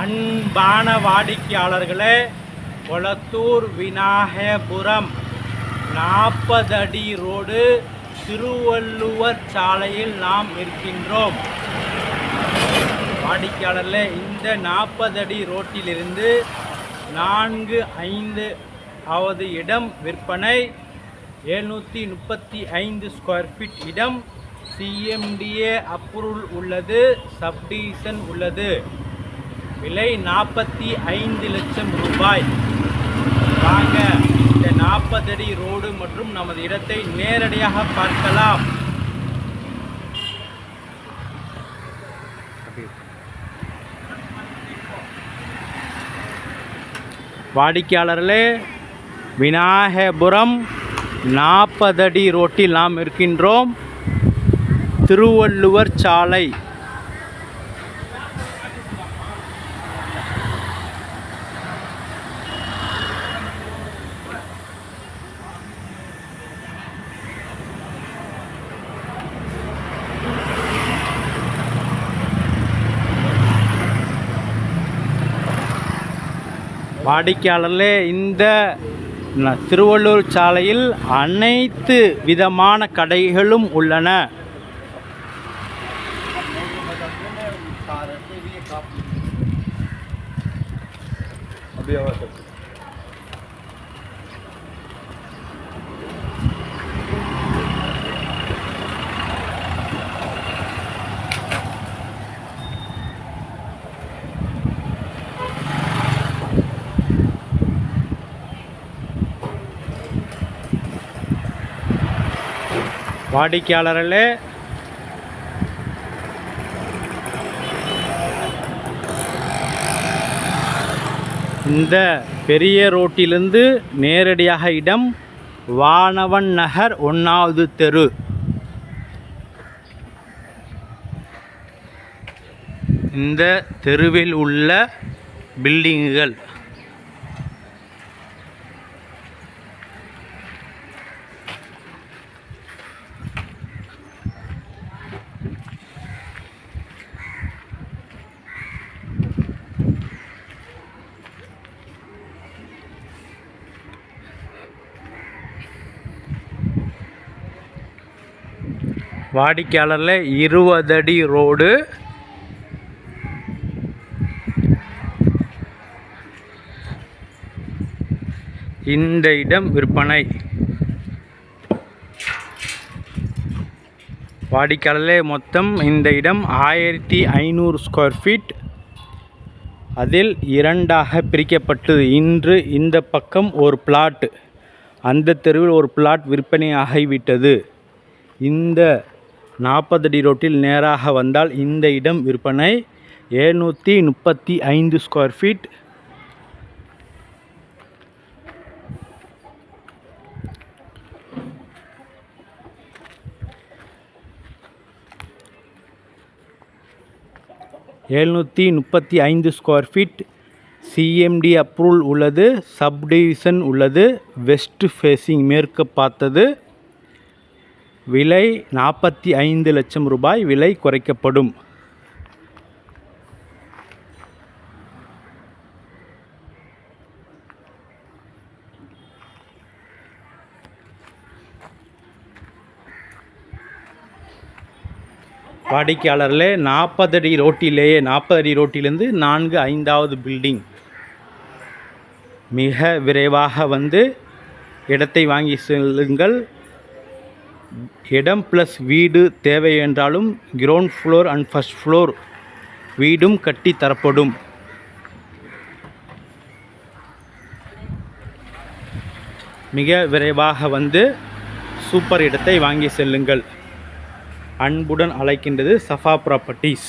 அன்பான வாடிக்கையாளர்களே கொளத்தூர் விநாயகபுரம் நாற்பது அடி ரோடு திருவள்ளுவர் சாலையில் நாம் இருக்கின்றோம். வாடிக்கையாளர்களே இந்த நாற்பது அடி ரோட்டிலிருந்து நான்கு ஐந்து ஆவது இடம் விற்பனை எழுநூற்றி முப்பத்தி ஐந்து ஸ்கொயர் ஃபீட் இடம் சிஎம்டிஏ அப்ரூவல் உள்ளது சப்டிவிஷன் உள்ளது. விலை நாற்பத்தி ஐந்து லட்சம் ரூபாய். வாங்க இந்த நாற்பது அடி ரோடு மற்றும் நமது இடத்தை நேரடியாக பார்க்கலாம். வாடிக்கையாளர்களே விநாயகபுரம் நாற்பது அடி ரோட்டில் நாம் இருக்கின்றோம். திருவள்ளுவர் சாலை. வாடிக்கையாளர்களே இந்த திருவள்ளூர் சாலையில் அனைத்து விதமான கடைகளும் உள்ளன. வாடிக்கையாளர்களே. இந்த பெரிய ரோட்டிலிருந்து நேரடியாக இடம் வானவன் நகர் ஒன்றாவது தெரு. இந்த தெருவில் உள்ள பில்டிங்குகள். வாடிக்கையாளரில் இருபது அடி ரோடு. இந்த இடம் விற்பனை. வாடிக்கையாளர்களே மொத்தம் இந்த இடம் ஆயிரத்தி ஐநூறு ஸ்கொயர் ஃபீட் அதில் இரண்டாக பிரிக்கப்பட்டது. இன்று இந்த பக்கம் ஒரு பிளாட் அந்த தெருவில் ஒரு பிளாட் விற்பனை ஆகிவிட்டது இந்த நாற்பது அடி ரோட்டில் நேராக வந்தால் இந்த இடம் விற்பனை. எழுநூற்றி முப்பத்தி ஐந்து ஸ்கொயர் ஃபீட் எழுநூற்றி முப்பத்தி ஐந்து ஸ்கொயர் ஃபீட் சிஎம்டி அப்ரூவல் உள்ளது சப்டிவிஷன் உள்ளது வெஸ்ட் ஃபேஸிங் மேற்கு பார்த்தது. விலை நாற்பத்தி ஐந்து லட்சம் ரூபாய் விலை குறைக்கப்படும். வாடிக்கையாளர்களே நாற்பது அடி ரோட்டிலேயே நாற்பது அடி ரோட்டிலிருந்து நான்கு ஐந்தாவது பில்டிங் மிக விரைவாக வந்து இடத்தை வாங்கி செல்லுங்கள். இடம் ப்ளஸ் வீடு தேவை என்றாலும் ground floor and first floor வீடும் கட்டி தரப்படும். மிக விரைவாக வந்து சூப்பர் இடத்தை வாங்கி செல்லுங்கள். அன்புடன் அழைக்கின்றது சஃபா ப்ராப்பர்ட்டிஸ்